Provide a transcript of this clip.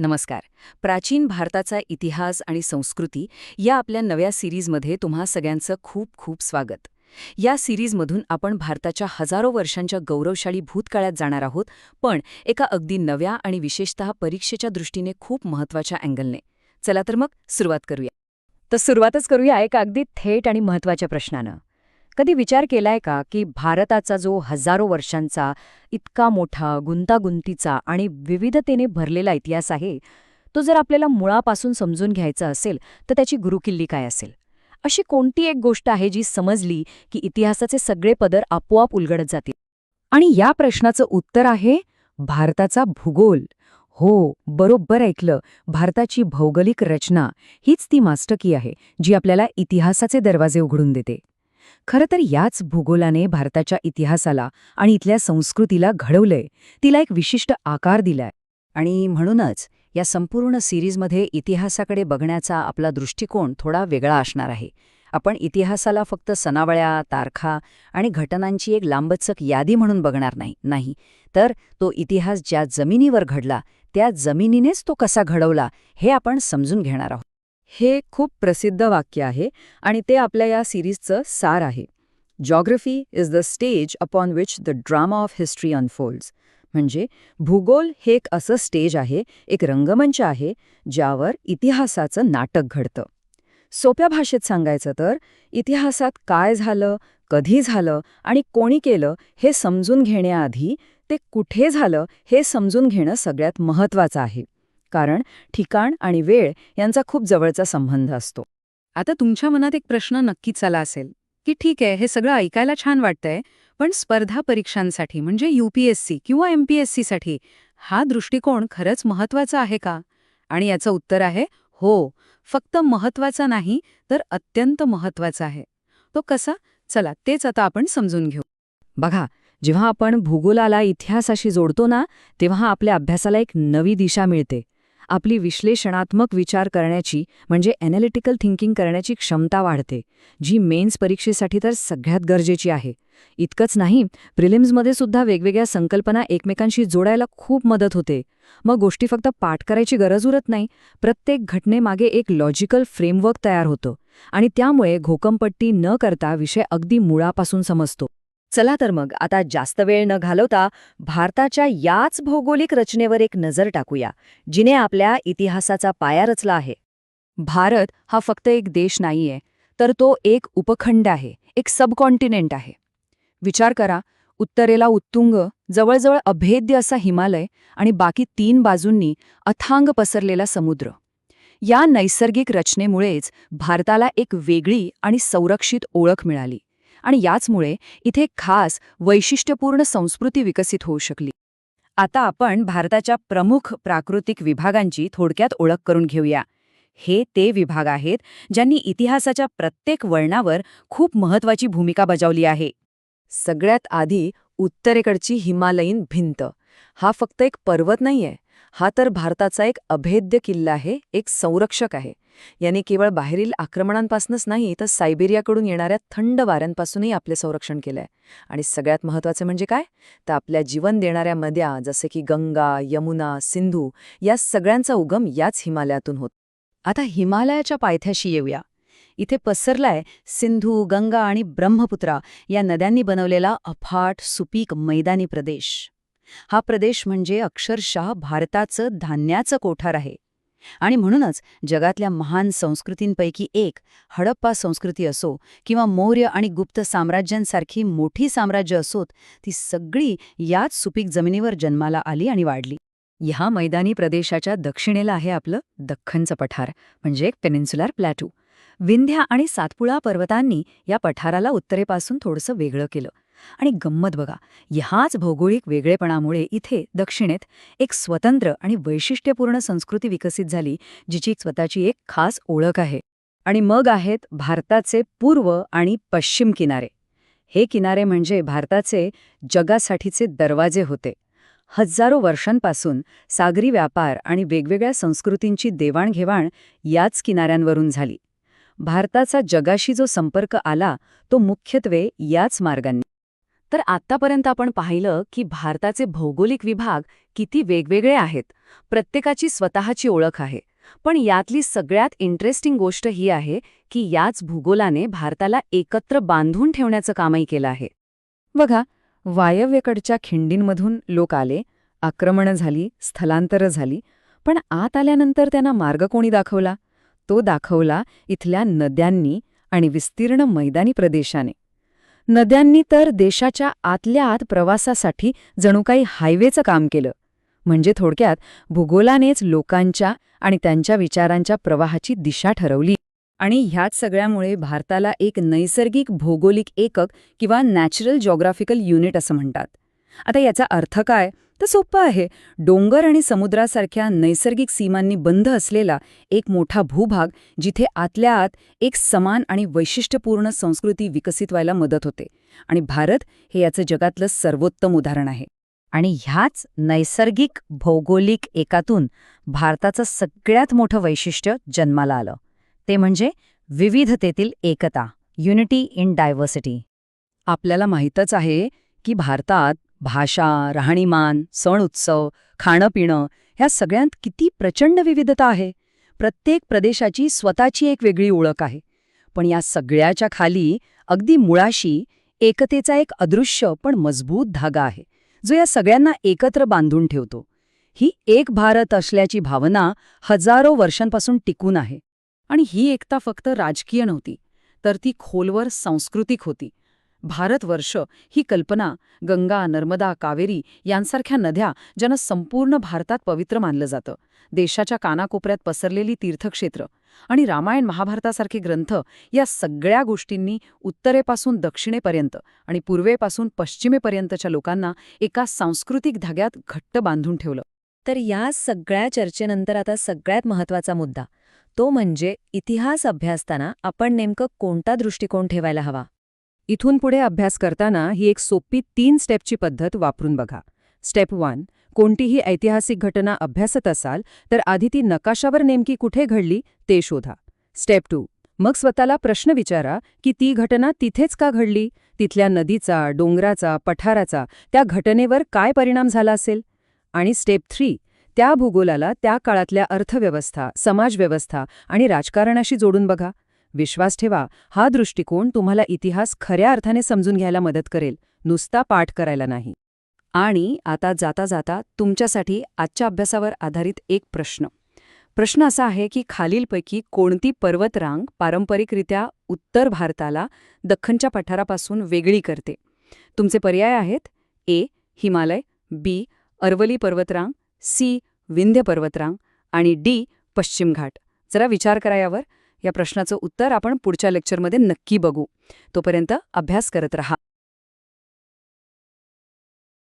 नमस्कार. प्राचीन भारताचा इतिहास आणि संस्कृती या आपल्या नव्या सिरीजमध्ये तुम्हा सगळ्यांचं खूप खूप स्वागत. या सिरीजमधून आपण भारताच्या हजारो वर्षांच्या गौरवशाली भूतकाळात जाणार आहोत पण एका अगदी नव्या आणि विशेषतः परीक्षेच्या दृष्टीने खूप महत्त्वाच्या अँगलने. चला तर मग सुरुवात करूया. तर सुरुवातच करूया एका अगदी थेट आणि महत्त्वाच्या प्रश्नानं. कधी विचार केलाय का की भारताचा जो हजारो वर्षांचा इतका मोठा गुंतागुंतीचा आणि विविधतेने भरलेला इतिहास आहे तो जर आपल्याला मुळापासून समजून घ्यायचा असेल तर त्याची गुरुकिल्ली काय असेल? अशी कोणती एक गोष्ट आहे जी समजली की इतिहासाचे सगळे पदर आपोआप उलगडत जातील? आणि या प्रश्नाचं उत्तर आहे भारताचा भूगोल. हो बरोबर ऐकलं. भारताची भौगोलिक रचना हीच ती मास्टकी आहे जी आपल्याला इतिहासाचे दरवाजे उघडून देते. खरं तर याच भूगोलाने भारताच्या इतिहासाला आणि इथल्या संस्कृतीला घडवलंय. तिला एक विशिष्ट आकार दिलाय. आणि म्हणूनच या संपूर्ण सिरीजमध्ये इतिहासाकडे बघण्याचा आपला दृष्टिकोन थोडा वेगळा असणार आहे. आपण इतिहासाला फक्त सनावळ्या तारखा आणि घटनांची एक लांबचक यादी म्हणून बघणार नाही नाही. तर तो इतिहास ज्या जमिनीवर घडला त्या जमिनीनेच तो कसा घडवला हे आपण समजून घेणार आहोत. हे खूप प्रसिद्ध वाक्य आहे आणि ते आपल्या या सिरीजचं सार आहे. Geography is the stage upon which the drama of history unfolds म्हणजे भूगोल हे एक असं स्टेज आहे एक रंगमंच आहे ज्यावर इतिहासाचं नाटक घडतं. सोप्या भाषेत सांगायचं तर इतिहासात काय झालं कधी झालं आणि कोणी केलं हे समजून घेण्याआधी ते कुठे झालं हे समजून घेणं सगळ्यात महत्त्वाचं आहे. कारण ठिकाण आणि वेळ यांचा खूप जवळचा संबंध असतो. आता तुमच्या मनात एक प्रश्न नक्कीच आला असेल की ठीक आहे हे सगळं ऐकायला छान वाटतंय पण स्पर्धा परीक्षांसाठी म्हणजे यूपीएससी किंवा एमपीएससीसाठी हा दृष्टिकोन खरंच महत्त्वाचा आहे का? आणि याचं उत्तर आहे हो फक्त महत्त्वाचा नाही तर अत्यंत महत्त्वाचा आहे. तो कसा? चला तेच आता आपण समजून घेऊ. बघा जेव्हा आपण भूगोलाला इतिहासाशी जोडतो ना तेव्हा आपल्या अभ्यासाला एक नवी दिशा मिळते. आपली विश्लेषणात्मक विचार करण्याची म्हणजे ॲनालिटिकल थिंकिंग करण्याची क्षमता वाढते जी मेन्स परीक्षेसाठी तर सगळ्यात गरजेची आहे. इतकंच नाही प्रिलिम्समध्ये सुद्धा वेगवेगळ्या संकल्पना एकमेकांशी जोडायला खूप मदत होते. मग गोष्टी फक्त पाठ करायची गरज उरत नाही प्रत्येक घटनेमागे एक लॉजिकल फ्रेमवर्क तयार होतं. आणि त्यामुळे घोकमपट्टी न करता विषय अगदी मुळापासून समजतो. चला तर मग आता जास्त वेळ न घालवता भारताच्या याच भौगोलिक रचनेवर एक नजर टाकूया जिने आपल्या इतिहासाचा पाया रचला आहे. भारत हा फक्त एक देश नाहीये तर तो एक उपखंड आहे एक सबकॉन्टिनेंट आहे. विचार करा उत्तरेला उत्तुंग जवळजवळ अभेद्य असा हिमालय आणि बाकी तीन बाजूंनी अथांग पसरलेला समुद्र. या नैसर्गिक रचनेमुळेच भारताला एक वेगळी आणि संरक्षित ओळख मिळाली. आणि याचमुळे इथे खास वैशिष्ट्यपूर्ण संस्कृती विकसित होऊ शकली. आता आपण भारताच्या प्रमुख प्राकृतिक विभागांची थोडक्यात ओळख करून घेऊया. हे ते विभाग आहेत ज्यांनी इतिहासाच्या प्रत्येक वळणावर खूप महत्वाची भूमिका बजावली आहे. सगळ्यात आधी उत्तरेकडची हिमालयीन भिंत. हा फक्त एक पर्वत नाहीये हा तर भारताचा एक अभेद्य किल्ला आहे एक संरक्षक आहे. याने केवळ बाहेरील आक्रमणांपासूनच नाही तर सायबेरियाकडून येणाऱ्या थंड वाऱ्यांपासूनही आपले संरक्षण केलंय. आणि सगळ्यात महत्त्वाचं म्हणजे काय? तर आपल्या जीवन देणाऱ्या नद्या जसे की गंगा यमुना सिंधू या सगळ्यांचा उगम याच हिमालयातून होत. आता हिमालयाच्या पायथ्याशी येऊया. इथे पसरलाय सिंधू गंगा आणि ब्रह्मपुत्रा या नद्यांनी बनवलेला अफाट सुपीक मैदानी प्रदेश. हा प्रदेश म्हणजे अक्षरशः भारताचं धान्याचं कोठार आहे. आणि म्हणूनच जगातल्या महान संस्कृतींपैकी एक हडप्पा संस्कृती असो किंवा मौर्य आणि गुप्त साम्राज्यांसारखी मोठी साम्राज्य असोत ती सगळी याच सुपीक जमिनीवर जन्माला आली आणि वाढली. ह्या मैदानी प्रदेशाच्या दक्षिणेला आहे आपलं दख्खनचं पठार म्हणजे एक पेनिन्सुलर प्लॅटू. विंध्या आणि सातपुळा पर्वतांनी या पठाराला उत्तरेपासून थोडंसं वेगळं केलं. आणि गंमत बघा ह्याच भौगोलिक वेगळेपणामुळे इथे दक्षिणेत एक स्वतंत्र आणि वैशिष्ट्यपूर्ण संस्कृती विकसित झाली जिची स्वतःची एक खास ओळख आहे. आणि मग आहेत भारताचे पूर्व आणि पश्चिम किनारे. हे किनारे म्हणजे भारताचे जगासाठीचे दरवाजे होते. हजारो वर्षांपासून सागरी व्यापार आणि वेगवेगळ्या संस्कृतींची देवाणघेवाण याच किनाऱ्यांवरून झाली. भारताचा जगाशी जो संपर्क आला तो मुख्यत्वे याच मार्गांनी. तर आत्तापर्यंत आपण पाहिलं की भारताचे भौगोलिक विभाग किती वेगवेगळे आहेत. प्रत्येकाची स्वतःची ओळख आहे. पण यातली सगळ्यात इंटरेस्टिंग गोष्ट ही आहे की याच भूगोलाने भारताला एकत्र बांधून ठेवण्याचं कामही केलं आहे. बघा वायव्येकडच्या खिंडींमधून लोक आले आक्रमणं झाली स्थलांतरं झाली पण आत आल्यानंतर त्यांना मार्ग कोणी दाखवला? तो दाखवला इथल्या नद्यांनी आणि विस्तीर्ण मैदानी प्रदेशाने. नद्यांनी तर देशाच्या आतल्या आत प्रवासासाठी जणू काही हायवेचं काम केलं. म्हणजे थोडक्यात भूगोलानेच लोकांच्या आणि त्यांच्या विचारांच्या प्रवाहाची दिशा ठरवली. आणि ह्याच सगळ्यामुळे भारताला एक नैसर्गिक भौगोलिक एकक किंवा नॅचरल जॉग्राफिकल युनिट असं म्हणतात. आता याचा अर्थ काय? तर सोपं आहे. डोंगर आणि समुद्रासारख्या नैसर्गिक सीमांनी बंद असलेला एक मोठा भूभाग जिथे आतल्या आत एक समान आणि वैशिष्ट्यपूर्ण संस्कृती विकसित व्हायला मदत होते. आणि भारत हे याचं जगातलं सर्वोत्तम उदाहरण आहे. आणि ह्याच नैसर्गिक भौगोलिक एकातून भारताचं सगळ्यात मोठं वैशिष्ट्य जन्माला आलं. ते म्हणजे विविधतेतील एकता युनिटी इन डायव्हर्सिटी आपल्याला माहीतच आहे की भारतात भाषा राहणीमान सण उत्सव खाणं-पिणं ह्या सगळ्यांत किती प्रचंड विविधता आहे. प्रत्येक प्रदेशाची स्वतःची एक वेगळी ओळख आहे. पण या सगळ्याच्या खाली अगदी मुळाशी एकतेचा एक अदृश्य पण मजबूत धागा आहे जो या सगळ्यांना एकत्र बांधून ठेवतो. ही एक भारत असल्याची भावना हजारो वर्षांपासून टिकून आहे. आणि ही एकता फक्त राजकीय नव्हती तर ती खोलवर सांस्कृतिक होती. भारतवर्ष ही कल्पना गंगा नर्मदा कावेरी यांसारख्या नद्या ज्यांना संपूर्ण भारतात पवित्र मानलं जातं. देशाच्या कानाकोपऱ्यात पसरलेली तीर्थक्षेत्र आणि रामायण महाभारतासारखे ग्रंथ या सगळ्या गोष्टींनी उत्तरेपासून दक्षिणेपर्यंत आणि पूर्वेपासून पश्चिमेपर्यंतच्या लोकांना एका सांस्कृतिक धाग्यात घट्ट बांधून ठेवलं. तर या सगळ्या चर्चेनंतर आता सगळ्यात महत्त्वाचा मुद्दा तो म्हणजे इतिहास अभ्यासताना आपण नेमकं कोणता दृष्टिकोन ठेवायला हवा? इथून पुढे अभ्यास करताना ही एक सोपी तीन स्टेपची पद्धत वापरून बघा. स्टेप वन कोणतीही ऐतिहासिक घटना अभ्यासत असाल तर आधी ती नकाशावर नेमकी कुठे घडली ते शोधा. स्टेप टू मग स्वतःला प्रश्न विचारा की ती घटना तिथेच का घडली? तिथल्या नदीचा डोंगराचा पठाराचा त्या घटनेवर काय परिणाम झाला असेल? आणि स्टेप थ्री त्या भूगोलाला त्या काळातल्या अर्थव्यवस्था समाजव्यवस्था आणि राजकारणाशी जोडून बघा. विश्वास ठेवा हा दृष्टिकोन तुम्हाला इतिहास खऱ्या अर्थाने समजून घ्यायला मदत करेल नुसता पाठ करायला नाही. आणि आता जाता जाता तुमच्यासाठी आजच्या अभ्यासावर आधारित एक प्रश्न. प्रश्न असा आहे की खालीलपैकी कोणती पर्वतरांग पारंपरिकरित्या उत्तर भारताला दख्खनच्या पठारापासून वेगळी करते? तुमचे पर्याय आहेत ए हिमालय बी अरवली पर्वतरांग सी विंध्य पर्वतरांग आणि डी पश्चिम घाट. जरा विचार करा यावर. या प्रश्नाचं उत्तर आपण पुढच्या लेक्चरमध्ये नक्की बघू. तोपर्यंत अभ्यास करत रहा.